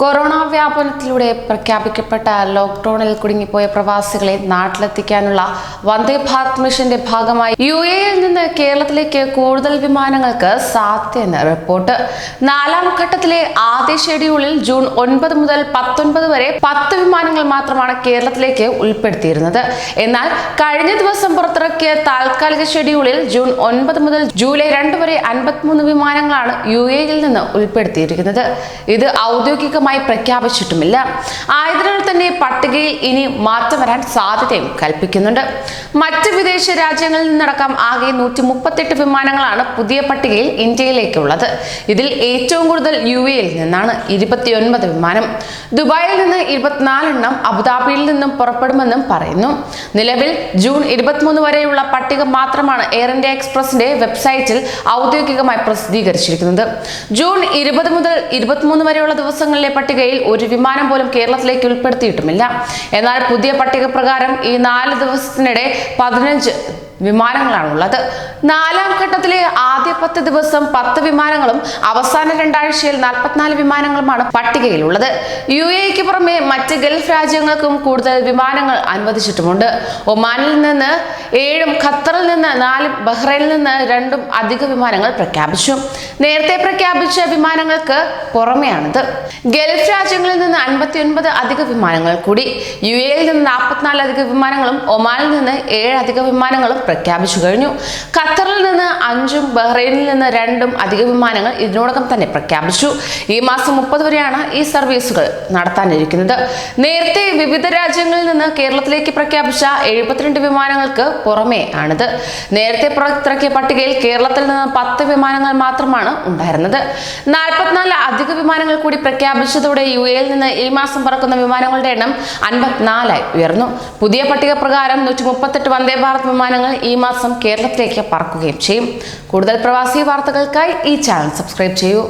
Corona വ്യാപനത്തിലൂടെ പ്രഖ്യാപിക്കപ്പെട്ട ലോക്ക്ഡൌണിൽ കുടുങ്ങിപ്പോയ പ്രവാസികളെ നാട്ടിലെത്തിക്കാനുള്ള വന്ദേ ഭാരത് മിഷന്റെ ഭാഗമായി യു എയിൽ നിന്ന് കേരളത്തിലേക്ക് കൂടുതൽ വിമാനങ്ങൾക്ക് സാധ്യതയെന്ന് റിപ്പോർട്ട്. നാലാം ഘട്ടത്തിലെ ആദ്യ ഷെഡ്യൂളിൽ ജൂൺ ഒൻപത് മുതൽ പത്തൊൻപത് വരെ പത്ത് വിമാനങ്ങൾ മാത്രമാണ് കേരളത്തിലേക്ക് ഉൾപ്പെടുത്തിയിരുന്നത്. എന്നാൽ കഴിഞ്ഞ ദിവസം പുറത്തിറക്കിയ താൽക്കാലിക ഷെഡ്യൂളിൽ ജൂൺ ഒൻപത് മുതൽ ജൂലൈ രണ്ട് വരെ അൻപത്തിമൂന്ന് വിമാനങ്ങളാണ് യു എയിൽ നിന്ന് ഉൾപ്പെടുത്തിയിരിക്കുന്നത്. ഇത് ഔദ്യോഗികമായി പ്രഖ്യാപിച്ചിട്ടുമില്ല. ആയതിനാൽ തന്നെ പട്ടികയിൽ ഇനി മാറ്റം വരാൻ സാധ്യതയും കൽപ്പിക്കുന്നുണ്ട്. മറ്റ് വിദേശ രാജ്യങ്ങളിൽ നിന്നടക്കം ആകെ നൂറ്റി മുപ്പത്തെട്ട് വിമാനങ്ങളാണ് പുതിയ പട്ടികയിൽ ഇന്ത്യയിലേക്കുള്ളത്. ഇതിൽ ഏറ്റവും കൂടുതൽ യു എയിൽ നിന്നാണ് ഇരുപത്തിയൊൻപത് വിമാനം. ദുബായിൽ നിന്ന് ഇരുപത്തിനാലെണ്ണം അബുദാബിയിൽ നിന്നും പുറപ്പെടുമെന്നും പറയുന്നു. നിലവിൽ ജൂൺ ഇരുപത്തിമൂന്ന് വരെയുള്ള പട്ടിക മാത്രമാണ് എയർ ഇന്ത്യ എക്സ്പ്രസിന്റെ വെബ്സൈറ്റിൽ ഔദ്യോഗികമായി പ്രസിദ്ധീകരിച്ചിരിക്കുന്നത്. ജൂൺ ഇരുപത് മുതൽ ഇരുപത്തിമൂന്ന് വരെയുള്ള ദിവസങ്ങളിലെ പട്ടികയിൽ ഒരു വിമാനം പോലും കേരളത്തിലേക്ക് ഉൾപ്പെടുത്തിയിട്ടുമില്ല. എന്നാൽ പുതിയ പട്ടിക പ്രകാരം ഈ നാല് ദിവസത്തിനിടെ പതിനഞ്ച് വിമാനങ്ങളാണുള്ളത്. നാലാം ഘട്ടത്തിലെ ആദ്യ പത്ത് ദിവസം പത്ത് വിമാനങ്ങളും അവസാന രണ്ടാഴ്ചയിൽ നാൽപ്പത്തിനാല് വിമാനങ്ങളുമാണ് പട്ടികയിലുള്ളത്. യു എക്ക് പുറമെ മറ്റ് ഗൾഫ് രാജ്യങ്ങൾക്കും കൂടുതൽ വിമാനങ്ങൾ അനുവദിച്ചിട്ടുമുണ്ട്. ഒമാനിൽ നിന്ന് ഏഴും ഖത്തറിൽ നിന്ന് നാലും ബഹ്റൈനിൽ നിന്ന് രണ്ടും അധിക വിമാനങ്ങൾ പ്രഖ്യാപിച്ചു. നേരത്തെ പ്രഖ്യാപിച്ച വിമാനങ്ങൾക്ക് പുറമെയാണിത്. ഗൾഫ് രാജ്യങ്ങളിൽ നിന്ന് അൻപത്തിയൊൻപത് അധിക വിമാനങ്ങൾ കൂടി യു എയിൽ നിന്ന് നാൽപ്പത്തിനാല് അധിക വിമാനങ്ങളും ഒമാനിൽ നിന്ന് ഏഴ് അധിക വിമാനങ്ങളും പ്രഖ്യാപിച്ചു കഴിഞ്ഞു. ഖത്തറിൽ നിന്ന് അഞ്ചും ബഹ്റൈനിൽ നിന്ന് രണ്ടും അധിക വിമാനങ്ങൾ ഇതിനോടകം തന്നെ പ്രഖ്യാപിച്ചു. ഈ മാസം മുപ്പത് വരെയാണ് ഈ സർവീസുകൾ നടത്താനിരിക്കുന്നത്. നേരത്തെ വിവിധ രാജ്യങ്ങളിൽ നിന്ന് കേരളത്തിലേക്ക് പ്രഖ്യാപിച്ച എഴുപത്തിരണ്ട് വിമാനങ്ങൾക്ക് പുറമേ ആണിത്. നേരത്തെ പുറത്തിറക്കിയ പട്ടികയിൽ കേരളത്തിൽ നിന്ന് പത്ത് വിമാനങ്ങൾ മാത്രമാണ് ഉണ്ടായിരുന്നത്. നാൽപ്പത്തിനാല് അധിക വിമാനങ്ങൾ കൂടി പ്രഖ്യാപിച്ചതോടെ യു എയിൽ നിന്ന് ഈ മാസം പറക്കുന്ന വിമാനങ്ങളുടെ എണ്ണം അൻപത്തിനാലായി ഉയർന്നു. പുതിയ പട്ടിക പ്രകാരം നൂറ്റി മുപ്പത്തെട്ട് വന്ദേ ഭാരത് വിമാനങ്ങൾ ഈ മാസം കേരളത്തിലേക്ക് പറക്കുകയും ചെയ്യും. കൂടുതൽ പ്രവാസി വാർത്തകൾക്കായി ഈ ചാനൽ സബ്സ്ക്രൈബ് ചെയ്യൂ.